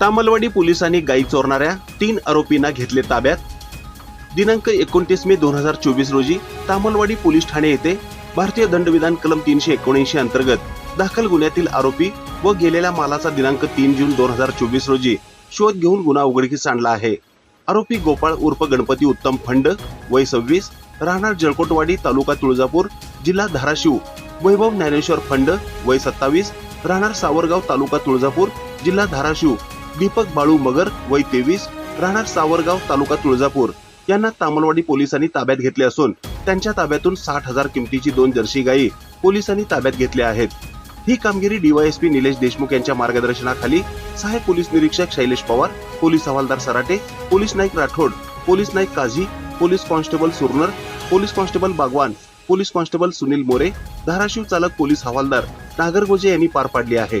तामलवाडी पोलिसांनी गाई चोरणाऱ्या तीन आरोपींना घेतले ताब्यात. दिनांक एकोणतीस मे दोन हजार चोवीस रोजी तामलवाडी पोलीस ठाणे येथे भारतीय दंडविधान कलम तीनशे एकोणऐंशी अंतर्गत दाखल गुन्ह्यातील आरोपी व गेलेल्या मालाचा दिनांक तीन जून दोन हजार चोवीस रोजी शोध घेऊन गुन्हा उघडकीस आणला आहे. आरोपी गोपाळ उर्फ गणपती उत्तम फंड वय सव्वीस राहणार जळकोटवाडी तालुका तुळजापूर जिल्हा धाराशिव वैभव ज्ञानेश्वर फंड वय सत्तावीस राहणार सावरगाव तालुका तुळजापूर जिल्हा धाराशिव दीपक बाळू मगर वय तेवीस राहणार सावरगाव तालुका तुळजापूर. यांना तामलवाडी पोलिसांनी ताब्यात घेतले असून त्यांच्या ताब्यातून साठ हजार किमतीची दोन जर्सी गायी पोलिसांनी ताब्यात घेतल्या आहेत. ही कामगिरी डीवायएसपी निलेश देशमुख यांच्या मार्गदर्शनाखाली सहाय्यक पोलीस निरीक्षक शैलेश पवार पोलीस हवालदार सराटे पोलीस नाईक Rathod police Naik Kazi police constable Surnar police constable Bagwan police constable Sunil More Dharashiv चालक पोलीस हवालदार नागरगोजे यांनी पार पाडली आहे.